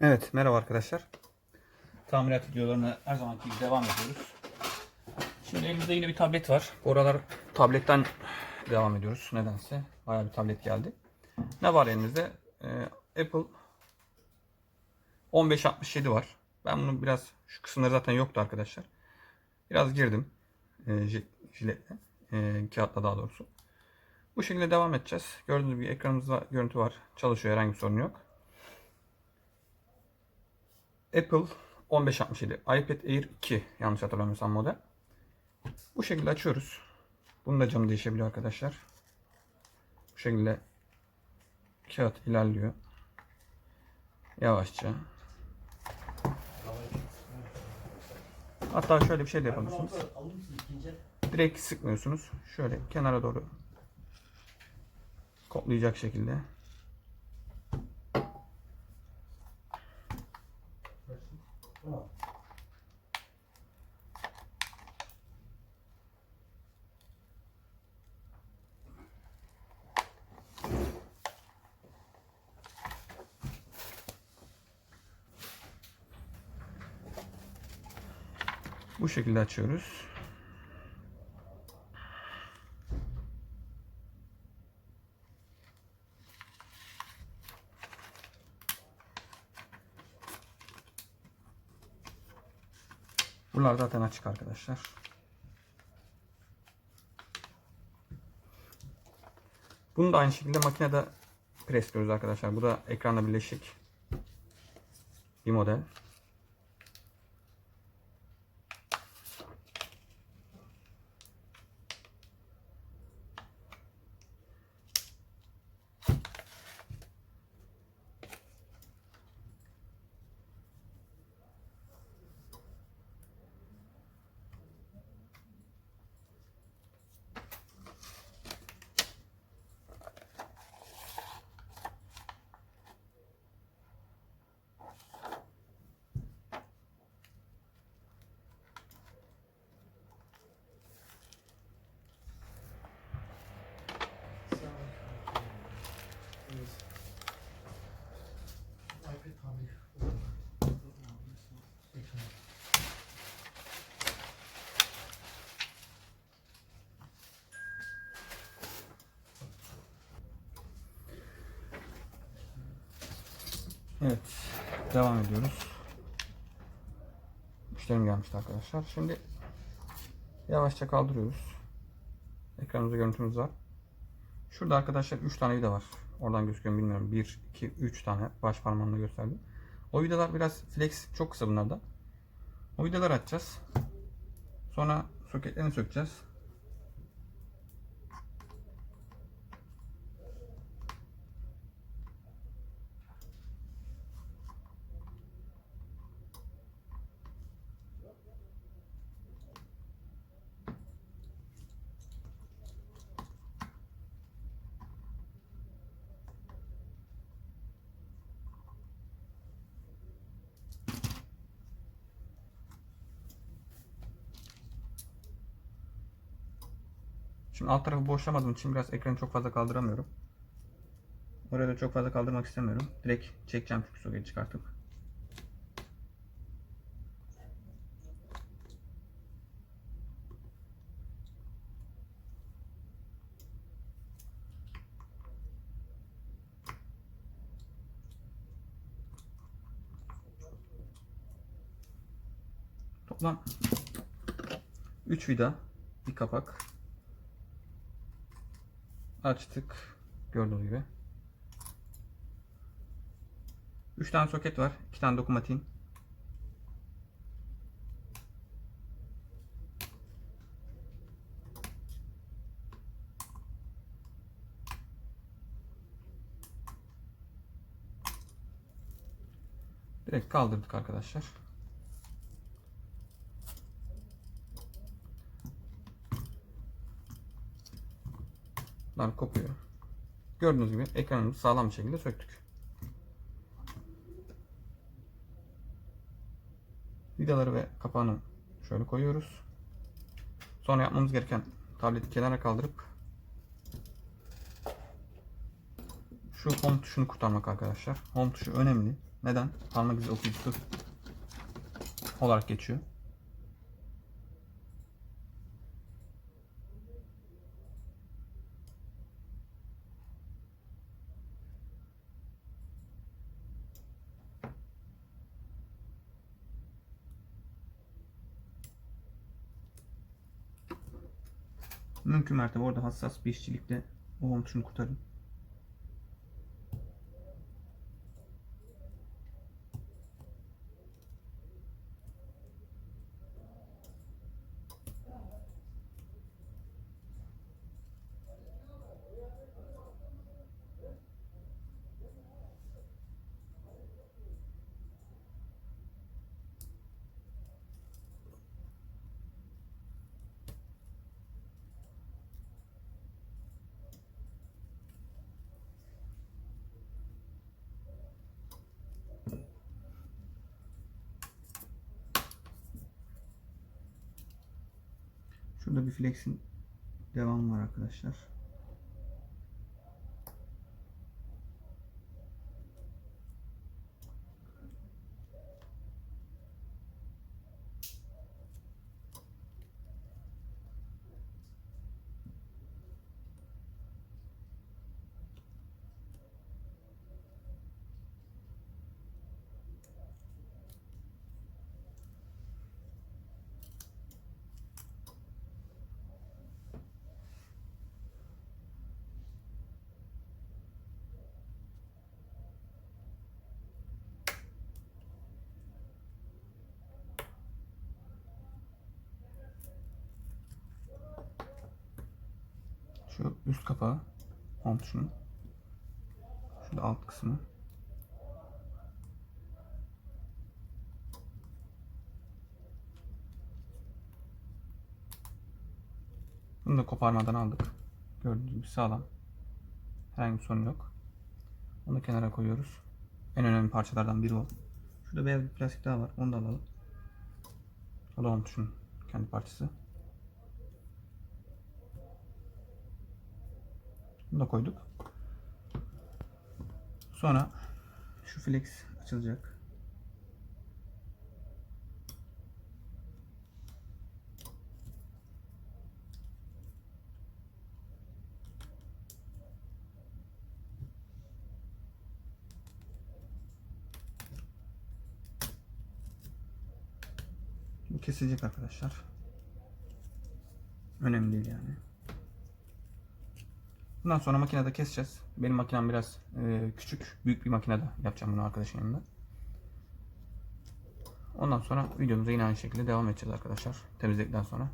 Evet, merhaba arkadaşlar. Tamirat videolarına her zamanki gibi devam ediyoruz. Şimdi elimizde yine bir tablet var. Bu aralar tabletten devam ediyoruz nedense. Bayağı bir tablet geldi. Ne var elimizde? Ee, Apple 1567 var. Ben bunu biraz, şu kısımları zaten yoktu arkadaşlar. Biraz girdim. E, jiletle. E, kağıtla daha doğrusu. Bu şekilde devam edeceğiz. Gördüğünüz gibi ekranımızda görüntü var. Çalışıyor herhangi bir sorun yok. Apple 1567 iPad Air 2 yanlış hatırlamıyorsam model. Bu şekilde açıyoruz. Bunun da camı değişebiliyor arkadaşlar. Bu şekilde kağıt ilerliyor. Yavaşça. Hatta şöyle bir şey de yapabilirsiniz. Direkt sıkmıyorsunuz. Şöyle kenara doğru koplayacak şekilde. Bu şekilde açıyoruz. Bunlar zaten açık arkadaşlar. Bunu da aynı şekilde makinede presliyoruz arkadaşlar. Bu da ekranla birleşik bir model. Evet, devam ediyoruz. Müşterim gelmişti arkadaşlar. Şimdi yavaşça kaldırıyoruz. Ekranımızda görüntümüz var. Şurada arkadaşlar 3 tane vida var. Oradan gözüküyor bilmiyorum. 1, 2, 3 tane baş parmağımla gösterdim. O vidalar biraz flex çok kısa bunlarda. O vidaları açacağız. Sonra soketlerini sökeceğiz. Şimdi alt tarafı boşlamadığım için biraz ekranı çok fazla kaldıramıyorum. Oraya da çok fazla kaldırmak istemiyorum. Direkt çekeceğim çünkü soketi çıkartıp. Toplam 3 vida, bir kapak. Açtık. Gördüğünüz gibi. 3 tane soket var. 2 tane dokunmatik. Direkt kaldırdık arkadaşlar. Bunlar kopuyor. Gördüğünüz gibi ekranımızı sağlam bir şekilde söktük. Vidaları ve kapağını şöyle koyuyoruz. Sonra yapmamız gereken tableti kenara kaldırıp şu home tuşunu kurtarmak arkadaşlar. Home tuşu önemli. Neden? Parmak izi okuyucusu olarak geçiyor. Mümkün mertebe orada hassas bir işçilikle o home tuşunu kurtarın. Şurada bir flex'in devamı var arkadaşlar. Şu üst kapağı home tuşunun. Şurada alt kısmı. Bunu da koparmadan aldık. Gördüğünüz gibi sağlam. Herhangi bir sorun yok. Onu kenara koyuyoruz. En önemli parçalardan biri o. Şurada beyaz bir plastik daha var. Onu da alalım. O da home tuşunun kendi parçası. Bunu da koyduk. Sonra şu flex açılacak. Bu kesilecek arkadaşlar. Önemli değil yani. Bundan sonra makinede keseceğiz. Benim makinem biraz e, küçük, büyük bir makinede yapacağım bunu arkadaşın yanında. Ondan sonra videomuza yine aynı şekilde devam edeceğiz arkadaşlar. Temizledikten sonra.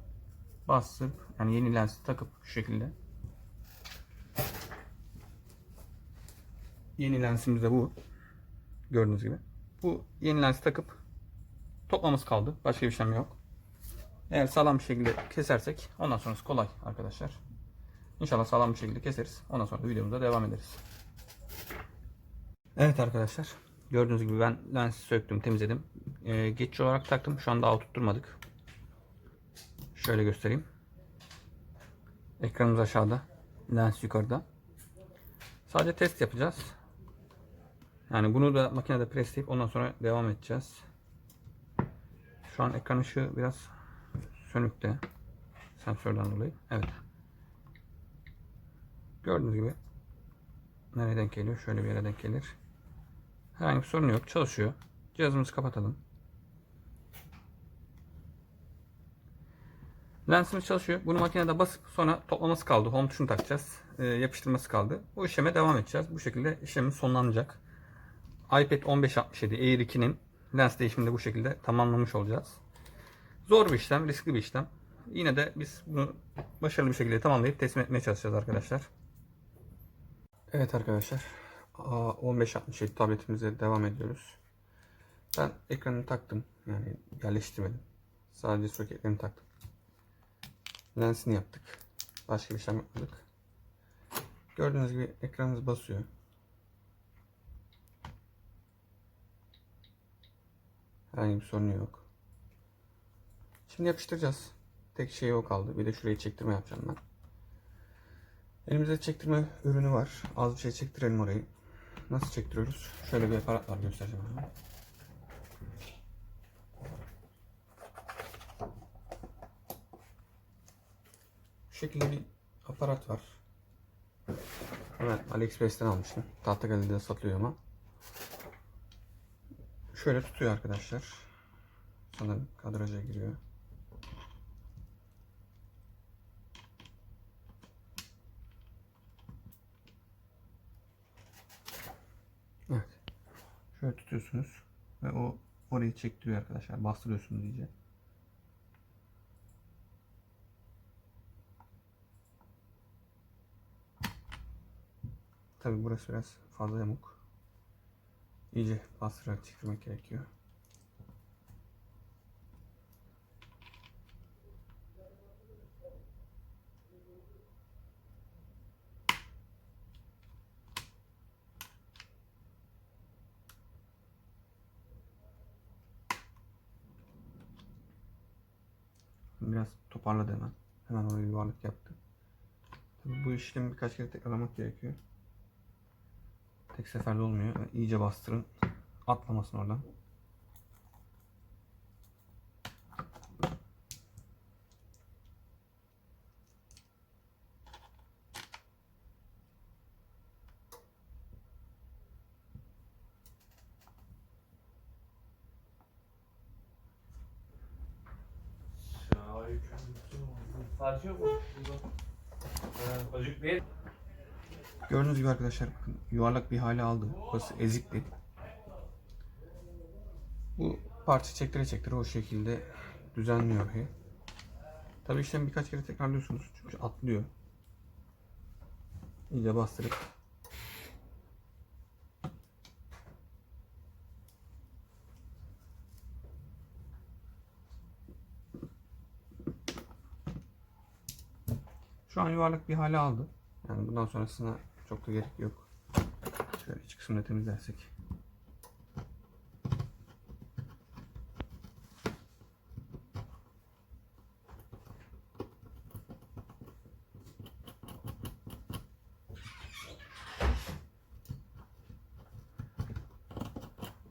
Bastırıp yani yeni lensi takıp şu şekilde. Yeni lensimiz de bu. Gördüğünüz gibi. Bu yeni lensi takıp toplamız kaldı. Başka bir işlem yok. Eğer sağlam bir şekilde kesersek ondan sonrası kolay arkadaşlar. İnşallah sağlam bir şekilde keseriz. Ondan sonra da videomuza devam ederiz. Evet arkadaşlar. Gördüğünüz gibi ben lensi söktüm, temizledim. Ee, geçici olarak taktım. Şu anda tutturmadık. Şöyle göstereyim. Ekranımız aşağıda. Lens yukarıda. Sadece test yapacağız. Yani bunu da makinede presleyip ondan sonra devam edeceğiz. Şu an ekran ışığı biraz sönükte. Sensörden dolayı. Evet. Gördüğünüz gibi nereye denk geliyor? Şöyle bir yere denk gelir. Herhangi bir sorun yok. Çalışıyor. Cihazımızı kapatalım. Lensimiz çalışıyor. Bunu makinede basıp sonra toplaması kaldı. Home tuşunu takacağız. Ee, yapıştırması kaldı. Bu işleme devam edeceğiz. Bu şekilde işlemimiz sonlanacak. iPad 1567 Air 2'nin lens değişimini de bu şekilde tamamlamış olacağız. Zor bir işlem, riskli bir işlem. Yine de biz bunu başarılı bir şekilde tamamlayıp teslim etmeye çalışacağız arkadaşlar. Evet arkadaşlar. A1567 tabletimize devam ediyoruz. Ben ekranını taktım. Yani yerleştirmedim. Sadece soketlerini taktım. Lensini yaptık. Başka bir şey yapmadık. Gördüğünüz gibi ekranımız basıyor. Herhangi bir sorunu yok. Şimdi yapıştıracağız. Tek şey o kaldı. Bir de şurayı çektirme yapacağım ben. Elimizde çektirme ürünü var. Az bir şey çektirelim orayı. nasıl çektiriyoruz? Şöyle bir aparat var göstereceğim hemen. Şu şekilde bir aparat var. Evet AliExpress'ten almıştım. Tahtakale'de satılıyor ama. Şöyle tutuyor arkadaşlar. Sanırım kadraja giriyor. Evet. Şöyle tutuyorsunuz ve o orayı çektiriyor arkadaşlar. Bastırıyorsunuz iyice. Tabi burası biraz fazla yamuk. İyice bastırarak çektirmek gerekiyor. Biraz toparladı hemen. Hemen oraya yuvarlak yaptı. Tabii bu işlemi birkaç kere tekrarlamak gerekiyor. Tek seferde olmuyor. Yani iyice bastırın. Atlamasın oradan. Gördüğünüz gibi arkadaşlar bakın yuvarlak bir hale aldı. Burası ezikti. Bu parça çektire çektire o şekilde düzenliyor orayı. Tabi işlemi birkaç kere tekrarlıyorsunuz çünkü atlıyor. İyice bastırıp Şu an yuvarlak bir hale aldı. Yani bundan sonrasına çok da gerek yok. Şöyle iç kısmını temizlersek.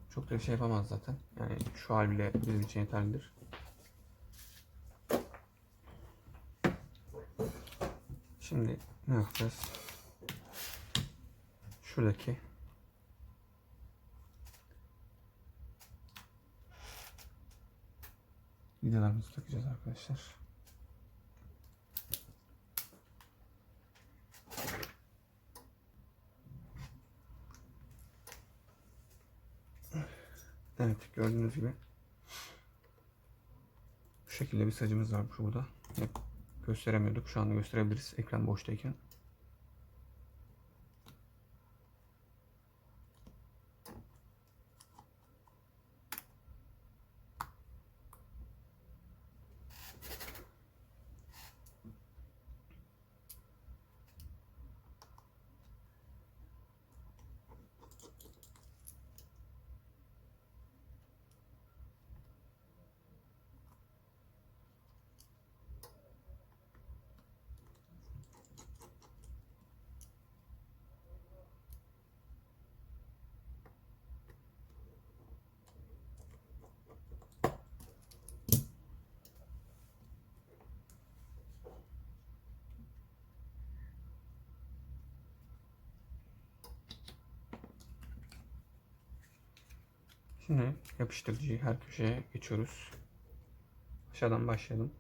Çok da bir şey yapamaz zaten. Yani şu hal bile bizim için yeterlidir. Şimdi ne yapacağız? Şuradaki vidalarımızı takacağız arkadaşlar. Evet gördüğünüz gibi bu şekilde bir sacımız var burada. Hep gösteremiyorduk. Şu anda gösterebiliriz ekran boştayken. Şimdi yapıştırıcıyı her köşeye geçiyoruz. Aşağıdan başlayalım.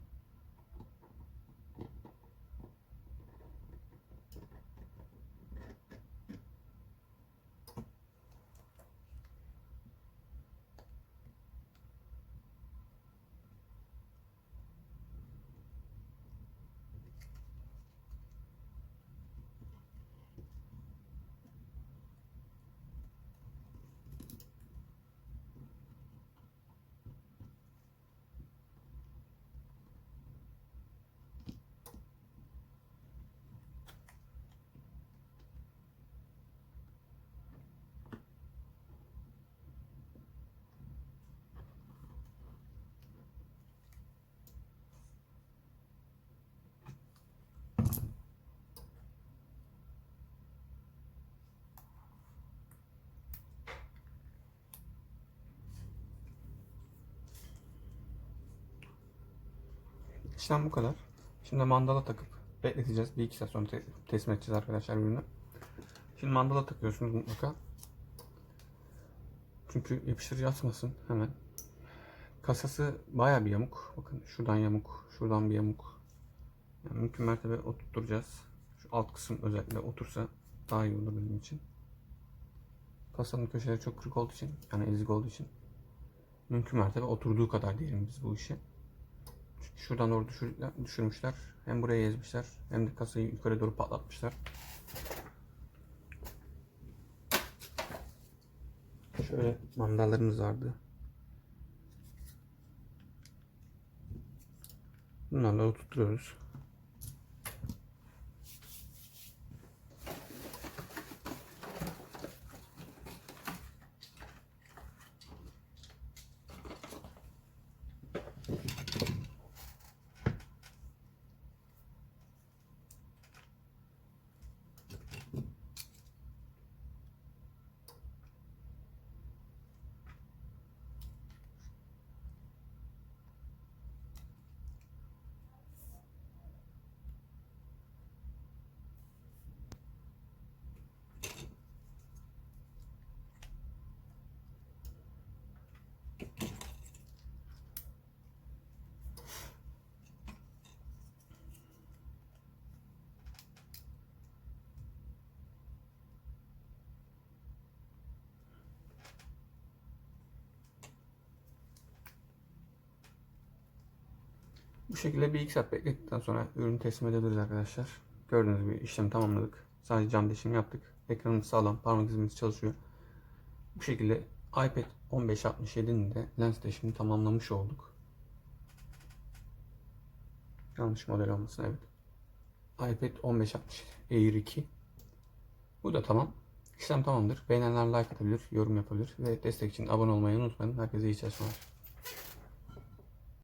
İşlem bu kadar. Şimdi mandala takıp bekleteceğiz. Bir iki saat sonra te- teslim edeceğiz arkadaşlar ürünü. Şimdi mandala takıyorsunuz mutlaka. Çünkü yapıştırıcı atmasın hemen. Kasası baya bir yamuk. Bakın şuradan yamuk, şuradan bir yamuk. Yani mümkün mertebe oturtacağız. Şu alt kısım özellikle otursa daha iyi olur benim için. Kasanın köşeleri çok kırık olduğu için, yani ezik olduğu için mümkün mertebe oturduğu kadar diyelim biz bu işi. Şuradan doğru düşürmüşler, düşürmüşler. Hem buraya ezmişler hem de kasayı yukarı doğru patlatmışlar. Şöyle mandallarımız vardı. Bunlarla oturtuyoruz. Bu şekilde bir iki saat beklettikten sonra ürünü teslim edebiliriz arkadaşlar. Gördüğünüz gibi işlemi tamamladık. Sadece cam deşimi yaptık. Ekranımız sağlam, parmak izimiz çalışıyor. Bu şekilde iPad 1567'nin de lens deşimini tamamlamış olduk. Yanlış model olmasın evet. iPad 1560 Air 2. Bu da tamam. İşlem tamamdır. Beğenenler like atabilir, yorum yapabilir ve destek için abone olmayı unutmayın. Herkese iyi çalışmalar.